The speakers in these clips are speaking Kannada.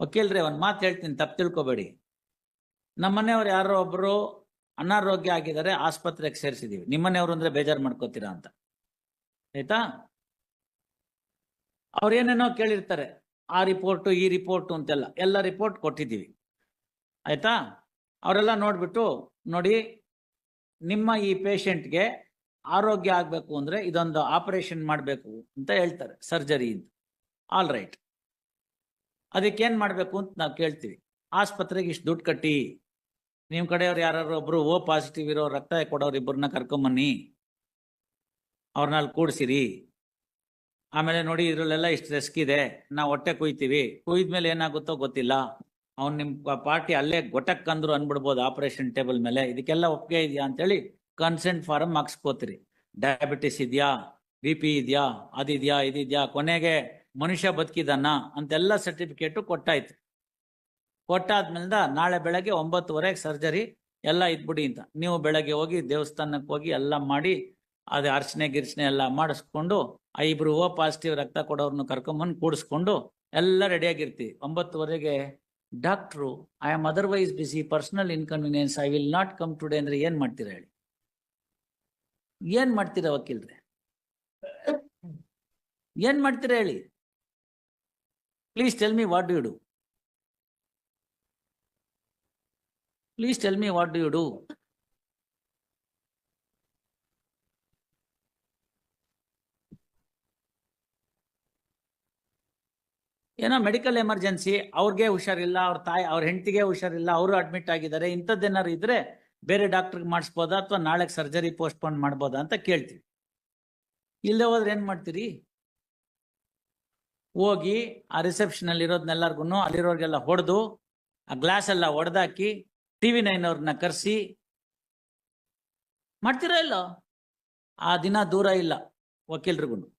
ವಕೀಲ್ರೆ, ಒಂದು ಮಾತು ಹೇಳ್ತೀನಿ, ತಪ್ಪು ತಿಳ್ಕೊಬೇಡಿ. ನಮ್ಮನೆಯವ್ರು ಯಾರೋ ಒಬ್ಬರು ಅನಾರೋಗ್ಯ ಆಗಿದ್ದಾರೆ, ಆಸ್ಪತ್ರೆಗೆ ಸೇರಿಸಿದೀವಿ. ನಿಮ್ಮನೆಯವರು ಅಂದರೆ ಬೇಜಾರು ಮಾಡ್ಕೋತೀರಾ ಅಂತ. ಆಯ್ತಾ? ಅವ್ರು ಏನೇನೋ ಕೇಳಿರ್ತಾರೆ. ಆ ರಿಪೋರ್ಟು, ಈ ರಿಪೋರ್ಟು ಅಂತೆಲ್ಲ. ಎಲ್ಲ ರಿಪೋರ್ಟ್ ಕೊಟ್ಟಿದ್ದೀವಿ. ಆಯ್ತಾ? ಅವರೆಲ್ಲ ನೋಡ್ಬಿಟ್ಟು, ನೋಡಿ, ನಿಮ್ಮ ಈ ಪೇಷಂಟ್ಗೆ ಆರೋಗ್ಯ ಆಗಬೇಕು ಅಂದರೆ ಇದೊಂದು ಆಪರೇಷನ್ ಮಾಡಬೇಕು ಅಂತ ಹೇಳ್ತಾರೆ ಸರ್ಜರಿ ಆಲ್ ರೈಟ್ ಅದಕ್ಕೇನ್ ಮಾಡಬೇಕು ಅಂತ ನಾವು ಕೇಳ್ತೀವಿ. ಆಸ್ಪತ್ರೆಗೆ ಇಷ್ಟು ದುಡ್ಡು ಕಟ್ಟಿ ನಿಮ್ಮ ಕಡೆಯವ್ರು ಯಾರು ಒಬ್ರು ಓ ಪಾಸಿಟಿವ್ ಇರೋ ರಕ್ತ ಕೊಡೋರು ಇಬ್ಬರನ್ನ ಕರ್ಕೊಂಬನ್ನಿ ಅವ್ರನ್ನ ಕೂಡ್ಸಿರಿ. ಆಮೇಲೆ ನೋಡಿ ಇದ್ರಲ್ಲೆಲ್ಲ ಇಷ್ಟು ರಿಸ್ಕ್ ಇದೆ, ನಾವು ಹೊಟ್ಟೆ ಕುಯ್ತೀವಿ. ಕುಯ್ದ್ಮೇಲೆ ಏನಾಗುತ್ತೋ ಗೊತ್ತಿಲ್ಲ. ಅವ್ನು ನಿಮ್ಮ ಪಾರ್ಟಿ ಅಲ್ಲೇ ಗೊಟಕ್ ಅಂದ್ರು ಅನ್ಬಿಡ್ಬೋದು ಆಪರೇಷನ್ ಟೇಬಲ್ ಮೇಲೆ. ಇದಕ್ಕೆಲ್ಲ ಒಪ್ಪಿಗೆ ಇದೆಯಾ ಅಂತೇಳಿ ಕನ್ಸೆಂಟ್ ಫಾರಮ್ ಹಾಕ್ಸ್ಕೋತೀರಿ. ಡಯಾಬಿಟಿಸ್ ಇದೆಯಾ, ಬಿ ಪಿ ಇದೆಯಾ, ಅದಿದ್ಯಾ, ಇದಿದೆಯಾ, ಕೊನೆಗೆ ಮನುಷ್ಯ ಬದುಕಿದಾನ ಅಂತೆಲ್ಲ ಸರ್ಟಿಫಿಕೇಟು ಕೊಟ್ಟಾಯ್ತು. ಕೊಟ್ಟಾದ್ಮೇಲಿಂದ ನಾಳೆ ಬೆಳಗ್ಗೆ ಒಂಬತ್ತುವರೆಗೆ ಸರ್ಜರಿ ಎಲ್ಲ ಇದ್ಬಿಡಿ ಅಂತ. ನೀವು ಬೆಳಗ್ಗೆ ಹೋಗಿ ದೇವಸ್ಥಾನಕ್ಕೆ ಹೋಗಿ ಎಲ್ಲ ಮಾಡಿ, ಅದೇ ಅರ್ಚನೆ ಗಿರ್ಚನೆ ಎಲ್ಲ ಮಾಡಿಸ್ಕೊಂಡು ಆ ಇಬ್ರು ಓ ಪಾಸಿಟಿವ್ ರಕ್ತ ಕೊಡೋರ್ನ ಕರ್ಕೊಂಬಂದು ಕೂಡಿಸ್ಕೊಂಡು ಎಲ್ಲ ರೆಡಿಯಾಗಿರ್ತೀವಿ ಒಂಬತ್ತುವರೆಗೆ doctor I am otherwise busy personal inconvenience I will not come today ಅಂದರೆ ಏನು ಮಾಡ್ತೀರಾ ಹೇಳಿ? ಏನು ಮಾಡ್ತೀರಾ ವಕೀಲ್ರೆ? ಏನು ಮಾಡ್ತೀರಾ ಹೇಳಿ? Please tell me what do you do please tell me what do you do ಏನೋ ಮೆಡಿಕಲ್ ಎಮರ್ಜೆನ್ಸಿ ಅವ್ರಿಗೆ ಹುಷಾರಿಲ್ಲ, ಅವ್ರ ತಾಯಿ, ಅವ್ರ ಹೆಂಡತಿಗೆ ಹುಷಾರಿಲ್ಲ, ಅವರು ಅಡ್ಮಿಟ್ ಆಗಿದ್ದಾರೆ, ಇಂಥದ್ದೇನಾದ್ರು ಇದ್ರೆ ಬೇರೆ ಡಾಕ್ಟರ್ಗೆ ಮಾಡಿಸ್ಬೋದಾ ಅಥವಾ ನಾಳೆ ಸರ್ಜರಿ ಪೋಸ್ಟ್ಪೋನ್ ಮಾಡ್ಬೋದಾ ಅಂತ ಕೇಳ್ತೀವಿ. ಇಲ್ಲದೆ ಹೋದ್ರೆ ಏನು ಮಾಡ್ತೀರಿ? ಹೋಗಿ ಆ ರಿಸೆಪ್ಷನ್ ಅಲ್ಲಿ ಇರೋದ್ನೆಲ್ಲರಿಗೂ ಅಲ್ಲಿರೋರ್ಗೆಲ್ಲ ಹೊಡೆದು ಆ ಗ್ಲಾಸ್ ಎಲ್ಲ ಹೊಡೆದಾಕಿ ಟಿವಿ ನೈನ್ ಅವ್ರನ್ನ ಕರೆಸಿ. ಮಾಡ್ತೀರಾ ಇಲ್ಲ? ಆ ದಿನ ದೂರ ಇಲ್ಲ ವಕೀಲ್ರಿಗೂ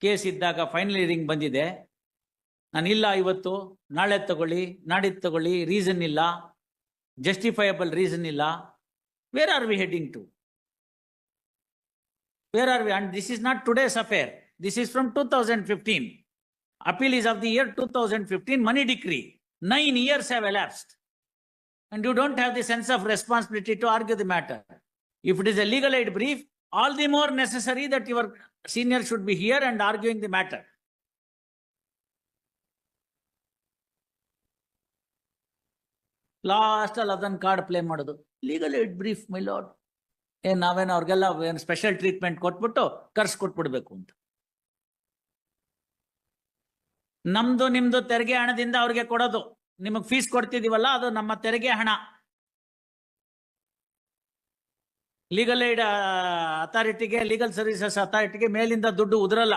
ಕೇಸ್ ಇದ್ದಾಗ ಫೈನಲ್ ಹಿಯರಿಂಗ್ ಬಂದಿದೆ. ನಾನು ಇಲ್ಲ ಇವತ್ತು, ನಾಳೆ ತಗೊಳ್ಳಿ, ನಾಡಿದ್ದು ತಗೊಳ್ಳಿ ರೀಸನ್ ಇಲ್ಲ ಜಸ್ಟಿಫೈಯಬಲ್ ರೀಸನ್ ಇಲ್ಲ. Where are we heading to Where are we and this is not today's affair this is from two thousand fifteen appeal is of the year 2015 money decree. Nine years have elapsed. And you don't have the sense of responsibility to argue the matter. If it is a legal aid brief, all the more necessary that your senior should be here and arguing the matter. Last ಅಲ್ಲಿ ಅದನ್ನ ಕಾರ್ಡ್ ಪ್ಲೇ ಮಾಡೋದು legal aid brief my lord ಏನ್ ನಾವೇನು ಅವ್ರಿಗೆಲ್ಲ ಏನು ಸ್ಪೆಷಲ್ ಟ್ರೀಟ್ಮೆಂಟ್ ಕೊಟ್ಬಿಟ್ಟು ಕರ್ಸ್ ಕೊಟ್ಬಿಡ್ಬೇಕು ಅಂತ. ನಮ್ದು ನಿಮ್ದು ತೆರಿಗೆ ಹಣದಿಂದ ಅವ್ರಿಗೆ ಕೊಡೋದು. ನಿಮಗ್ ಫೀಸ್ ಕೊಡ್ತಿದೀವಲ್ಲ, ಅದು ನಮ್ಮ ತೆರಿಗೆ ಹಣ. ಲೀಗಲ್ ಏಡ್ ಅಥಾರಿಟಿಗೆ ಲೀಗಲ್ ಸರ್ವಿಸಸ್ ಅಥಾರಿಟಿಗೆ ಮೇಲಿಂದ ದುಡ್ಡು ಉದುರಲ್ಲ.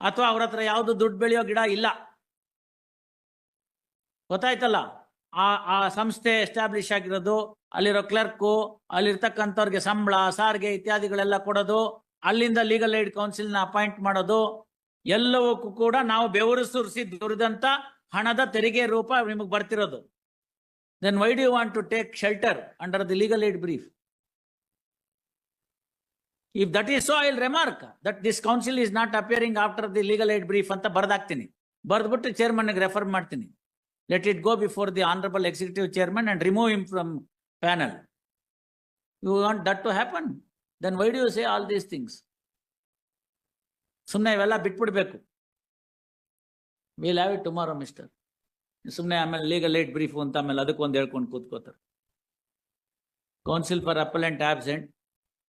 ಅಥವಾ ಅವ್ರ ಹತ್ರ ಯಾವುದು ದುಡ್ಡು ಬೆಳೆಯೋ ಗಿಡ ಇಲ್ಲ. ಗೊತ್ತಾಯ್ತಲ್ಲ? ಆ ಆ ಸಂಸ್ಥೆ ಎಸ್ಟಾಬ್ಲಿಷ್ ಆಗಿರೋದು, ಅಲ್ಲಿರೋ ಕ್ಲರ್ಕು ಅಲ್ಲಿರ್ತಕ್ಕಂಥವ್ರಿಗೆ ಸಂಬಳ, ಸಾರಿಗೆ ಇತ್ಯಾದಿಗಳೆಲ್ಲ ಕೊಡೋದು, ಅಲ್ಲಿಂದ ಲೀಗಲ್ ಏಡ್ ಕೌನ್ಸಿಲ್ನ ಅಪಾಯಿಂಟ್ ಮಾಡೋದು, ಎಲ್ಲವಕ್ಕೂ ಕೂಡ ನಾವು ಬೆವರು ಸುರಿಸಿ ದುರಿದಂತ ಹಣದ ತೆರಿಗೆ ರೂಪ ನಿಮಗೆ ಬರ್ತಿರೋದು. Then why do want to take shelter under the legal aid brief if that is so I remark that this counsel is not appearing after the legal aid brief ಅಂತ ಬರ್ದಾಕ್ತೀನಿ. ಬರ್ದ್ಬಿಟ್ಟು ಚೇರ್ಮನ್ಗೆ ರೆಫರ್ ಮಾಡ್ತೀನಿ. Let it go before the honourable executive chairman and remove him from panel you want that to happen then why do you say all these things ಸುಮ್ಮನೆ ಇವೆಲ್ಲ ಬಿಟ್ಬಿಡ್ಬೇಕು will have it tomorrow mister ಸುಮ್ಮನೆ ಆಮೇಲೆ ಲೀಗಲ್ ಏಟ್ ಬ್ರೀಫ್ ಅಂತ ಆಮೇಲೆ ಅದಕ್ಕೊಂದು ಹೇಳ್ಕೊಂಡು ಕೂತ್ಕೋತಾರೆ counsel for appellant absent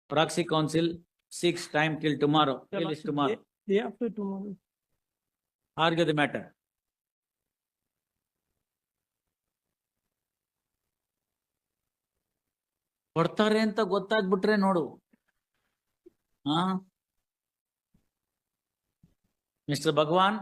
proxy counsel six time till tomorrow tomorrow Day after tomorrow. Argue the matter ಕೊಡ್ತಾರೆ ಅಂತ ಗೊತ್ತಾಗ್ಬಿಟ್ರೆ ನೋಡು. ಹಾ ಮಿಸ್ಟರ್ ಭಗವಾನ್?